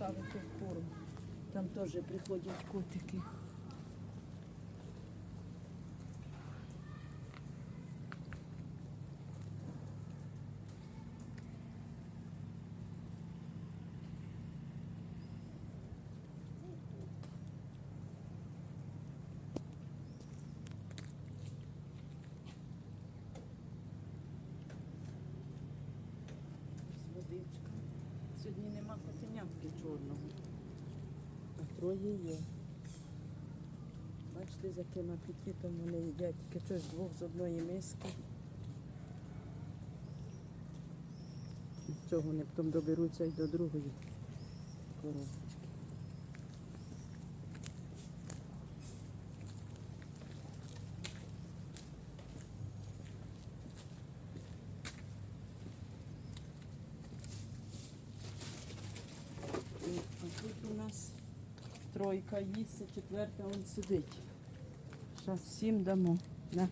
ставити в корм. Там теж приходять котики. Сьогодні нема котенятки чорного. А троє є. Бачите, з яким апетитом вони їдять. Тільки щось двох з одної миски. Цього вони потім доберуться і до другої коробочки. Тут у нас тройка їсть, четверта он сидить. Зараз всім дамо. На.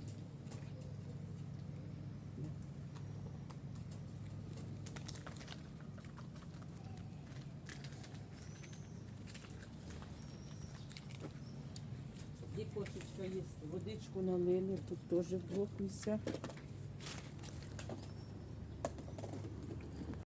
І кошечка їсть. Водичку налили, тут теж в двох.